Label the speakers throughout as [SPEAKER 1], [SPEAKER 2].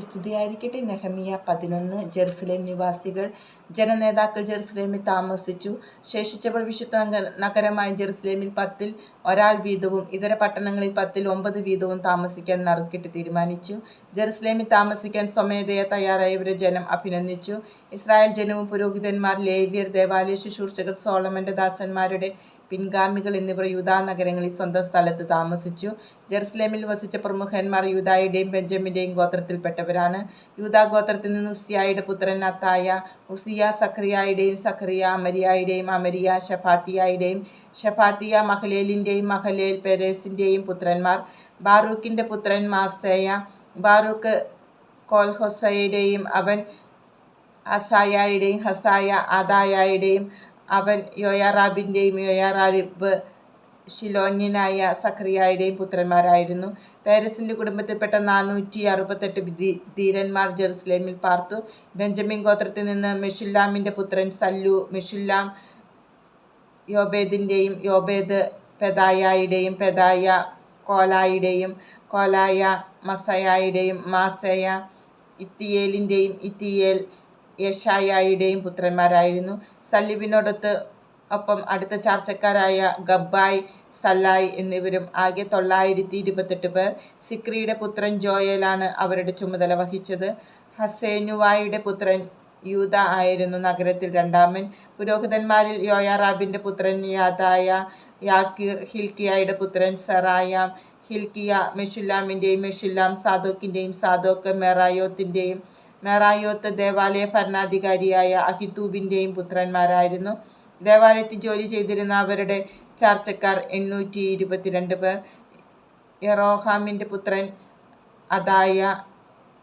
[SPEAKER 1] സ്തുതിയായിരിക്കട്ടെ. നെഹമിയ പതിനൊന്ന് ജെറുസലേം നിവാസികൾ. ജനനേതാക്കൾ ജെറുസലേമിൽ താമസിച്ചു. ശേഷിച്ചവർ വിശുദ്ധ നഗരമായ ജെറുസലേമിൽ പത്തിൽ ഒരാൾ വീതവും ഇതര പട്ടണങ്ങളിൽ പത്തിൽ ഒമ്പത് വീതവും താമസിക്കാൻ നറുക്കിട്ട് തീരുമാനിച്ചു. ജെറുസലേമിൽ താമസിക്കാൻ സ്വമേധയ തയ്യാറായവരെ ജനം അഭിനന്ദിച്ചു. ഇസ്രായേൽ ജനവും പുരോഹിതന്മാർ ലേവ്യർ ദേവാലയ ശുശ്രൂഷകർ സോളമന്റെ ദാസന്മാരുടെ പിൻഗാമികൾ എന്നിവർ യൂതാ നഗരങ്ങളിൽ സ്വന്തം സ്ഥലത്ത് താമസിച്ചു. ജെറുസലേമിൽ വസിച്ച പ്രമുഖന്മാർ യൂതായുടെയും ബെഞ്ചമിന്റെയും ഗോത്രത്തിൽപ്പെട്ടവരാണ്. യൂതാ ഗോത്രത്തിൽ നിന്ന് ഉസിയായുടെ പുത്രൻ അത്തായ ഉസിയ സക്രിയായുടെയും സക്രിയ അമരിയായുടെയും അമരിയ ഷഫാത്തിയായുടെയും ഷഫാത്തിയ മഹലേലിന്റെയും മഹലേൽ പെരേസിന്റെയും പുത്രന്മാർ. ബാറൂക്കിന്റെ പുത്രൻ മാസേയ ബാറൂഖ് കോൽഹൊസയുടെയും അവൻ ഹസായയുടെയും ഹസായ ആദായയുടെയും അവൻ യോയാറാബിന്റെയും യോയാറാബ് ഷിലോന്യനായ സഖറിയായുടെയും പുത്രന്മാരായിരുന്നു. പേരസിന്റെ കുടുംബത്തിൽപ്പെട്ട നാനൂറ്റി അറുപത്തെട്ട് ധീരന്മാർ ജെറുസലേമിൽ പാർത്തു. ബെഞ്ചമിൻ ഗോത്രത്തിൽ നിന്ന് മെഷുല്ലാമിന്റെ പുത്രൻ സല്ലു മെഷുല്ലാം യോബേദിന്റെയും യോബേദ് പെദായയുടെയും പെദായ കോലായുടെയും കോലായ മസയായുടെയും മാസയ ഇത്തിയേലിന്റെയും ഇത്തിയേൽ യഷായയുടെയും പുത്രന്മാരായിരുന്നു. സല്ലിബിനോടൊത്ത് ഒപ്പം അടുത്ത ചാർച്ചക്കാരായ ഗബ്ബായ് സല്ലായ് എന്നിവരും ആകെ തൊള്ളായിരത്തി ഇരുപത്തെട്ട് പേർ. സിക്രിയുടെ പുത്രൻ ജോയലാണ് അവരുടെ ചുമതല വഹിച്ചത്. ഹസേനുവായുടെ പുത്രൻ യൂത ആയിരുന്നു നഗരത്തിൽ രണ്ടാമൻ. പുരോഹിതന്മാരിൽ യോയാറാബിന്റെ പുത്രൻ യാദായ യാക്കീർ ഹിൽക്കിയായുടെ പുത്രൻ സെറായ ഹിൽക്കിയ മെഷുല്ലാമിന്റെയും മെഷുല്ലാം സാദോക്കിന്റെയും സാദോക്ക് മെറായോത്തിന്റെയും മെറായോത്ത് ദേവാലയ ഭരണാധികാരിയായ അഹിത്തൂബിന്റെയും പുത്രന്മാരായിരുന്നു. ദേവാലയത്തിൽ ജോലി ചെയ്തിരുന്ന അവരുടെ ചാർച്ചക്കാർ എണ്ണൂറ്റി ഇരുപത്തിരണ്ട് പേർ. യറോഹാമിന്റെ പുത്രൻ അതായ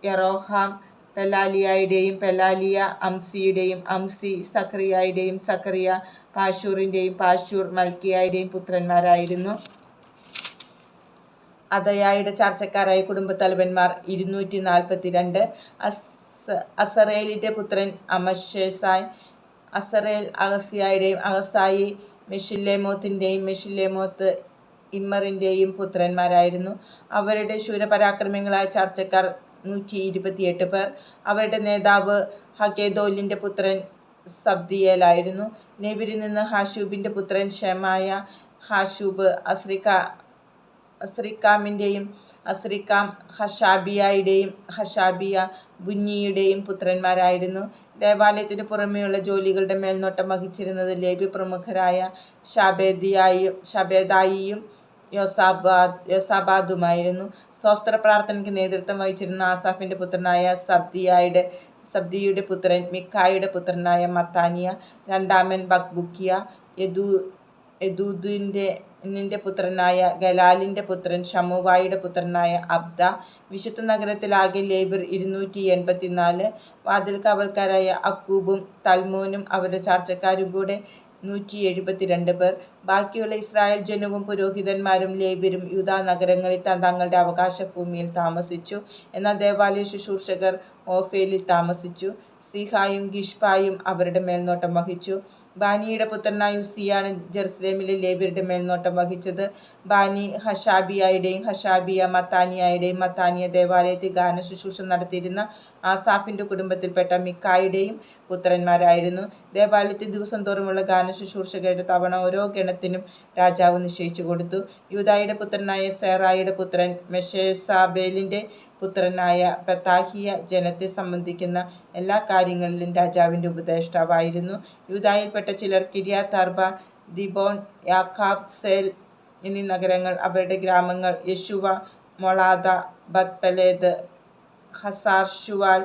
[SPEAKER 1] യറോഹാം പെലാലിയായുടെയും പെലാലിയ അംസിയുടെയും അംസി സഖറിയായുടെയും സഖറിയ പാഷൂറിന്റെയും പാഷൂർ മൽക്കിയായുടെയും പുത്രന്മാരായിരുന്നു. അതയായുടെ ചാർച്ചക്കാരായ കുടുംബത്തലവന്മാർ ഇരുന്നൂറ്റി നാൽപ്പത്തി രണ്ട് അസ് അസറേലിന്റെ പുത്രൻ അമഷേസായ് അസറേൽ അഗസിയായുടെയും അഗസായി മെഷില്ലേമോത്തിന്റെയും മെഷില്ലേമോത്ത് ഇമ്മറിന്റെയും പുത്രന്മാരായിരുന്നു. അവരുടെ ശൂരപരാക്രമങ്ങളായ ചർച്ചക്കാർ നൂറ്റി ഇരുപത്തിയെട്ട് പേർ. അവരുടെ നേതാവ് ഹഗേദോലിന്റെ പുത്രൻ സബ്ദിയേലായിരുന്നു. നെബിരിൽ നിന്ന് ഹാഷൂബിന്റെ പുത്രൻ ഷെമായ ഹാഷൂബ് അസ്രിക്ക അസ്രിക്കാമിന്റെയും അസ്രിക്കാം ഹഷാബിയായുടെയും ഹഷാബിയ ബുന്നിയുടെയും പുത്രന്മാരായിരുന്നു. ദേവാലയത്തിന് പുറമെയുള്ള ജോലികളുടെ മേൽനോട്ടം വഹിച്ചിരുന്നത് ലേബി പ്രമുഖരായ ഷാബേദിയായും ഷബേദായിയും യോസാബാദ് യോസാബാദുമായിരുന്നു. സ്വസ്ത്ര പ്രാർത്ഥനയ്ക്ക് നേതൃത്വം വഹിച്ചിരുന്ന ആസാഫിന്റെ പുത്രനായ സബ്ദിയായുടെ സബ്ദിയുടെ പുത്രൻ മിക്കായുടെ പുത്രനായ മത്താനിയ രണ്ടാമൻ ബക്ബുക്കിയ യദൂ യദൂദിന്റെ നിന്റെ പുത്രനായ ഗലാലിന്റെ പുത്രൻ ഷമുവായുടെ പുത്രനായ അബ്ദ വിശുദ്ധ നഗരത്തിലാകെ ലേബർ ഇരുന്നൂറ്റി എൺപത്തിനാല് വാതിൽ അക്കൂബും തൽമോനും അവരുടെ ചാർച്ചക്കാരും കൂടെ നൂറ്റി എഴുപത്തിരണ്ട് പേർ. ബാക്കിയുള്ള ഇസ്രായേൽ ജനവും പുരോഹിതന്മാരും ലേബരും യൂദാ നഗരങ്ങളിൽ തങ്ങളുടെ അവകാശ ഭൂമിയിൽ താമസിച്ചു. എന്നാൽ ദേവാലയ ശുശ്രൂഷകർ ഓഫേലിൽ താമസിച്ചു. സിഹായും ഗിഷ്പായും അവരുടെ മേൽനോട്ടം വഹിച്ചു. ബാനിയുടെ പുത്രനായ ഉസിയാണ് ജെറുസലേമിലെ ലേബിയരുടെ മേൽനോട്ടം വഹിച്ചത്. ബാനി ഹഷാബിയായുടെയും ഹഷാബിയ മത്താനിയായുടെയും മത്താനിയ ദേവാലയത്തിൽ ഗാന ശുശ്രൂഷ നടത്തിയിരുന്ന ആസാഫിന്റെ കുടുംബത്തിൽപ്പെട്ട മിക്കായുടെയും പുത്രന്മാരായിരുന്നു. ദേവാലയത്തിൽ ദിവസം തോറുമുള്ള ഗാന ശുശ്രൂഷകരുടെ തവണ ഓരോ ഗണത്തിനും രാജാവ് നിശ്ചയിച്ചു കൊടുത്തു. യൂതായുടെ പുത്രനായ സെറായുടെ പുത്രൻ മെഷേസാബേലിന്റെ പുത്രനായ പെത്താഹിയ ജനത്തെ സംബന്ധിക്കുന്ന എല്ലാ കാര്യങ്ങളിലും രാജാവിന്റെ ഉപദേഷ്ടാവായിരുന്നു. യൂതായിൽപ്പെട്ട ചിലർ കിരിയാത്ത് തർബ ദിബോൺ യാഖാബ് സേൽ എന്നീ നഗരങ്ങൾ അവരുടെ ഗ്രാമങ്ങൾ യശുവ മൊളാദ ബത്പലേദ് ഹസാർ ഷുവാൽ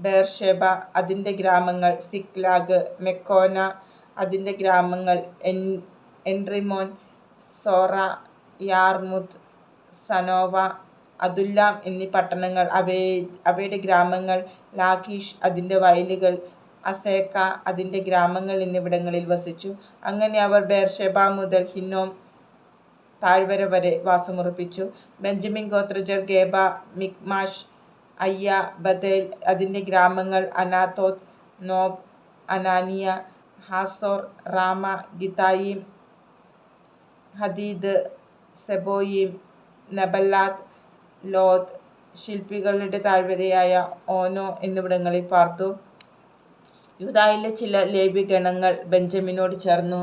[SPEAKER 1] ബേർഷെബ അതിന്റെ ഗ്രാമങ്ങൾ സിക്ലാഗ് മെക്കോന അതിന്റെ ഗ്രാമങ്ങൾ എൻ എൻട്രിമോൻ സോറ യാർമുദ് സനോവ അതുല്ലാം എന്നീ പട്ടണങ്ങൾ. അവയെ അവയുടെ ഗ്രാമങ്ങൾ ലാഖീഷ് അതിന്റെ വയലുകൾ അസേക്ക അതിന്റെ ഗ്രാമങ്ങൾ എന്നിവിടങ്ങളിൽ വസിച്ചു. അങ്ങനെ അവർ ബേർഷെബ മുതൽ ഹിന്നോം താഴ്വര വരെ വാസമുറപ്പിച്ചു. ബെഞ്ചമിൻ ഗോത്രജർ ഗേബ മിക്മാഷ് അയ്യ ബദേൽ അതിന്റെ ഗ്രാമങ്ങൾ അനാത്തോത്ത് നോബ് അനാനിയ ഹാസോർ റാമ ഗിതായിം ഹദീദ് സെബോയിം നെബല്ലാത്ത് ലോത്ത് ശില്പികളുടെ താഴ്വരയായ ഓനോ എന്നിവിടങ്ങളിൽ പാർത്തു. യൂദായിലെ ചില ലേവ്യഗണങ്ങൾ ബെഞ്ചമിനോട് ചേർന്നു.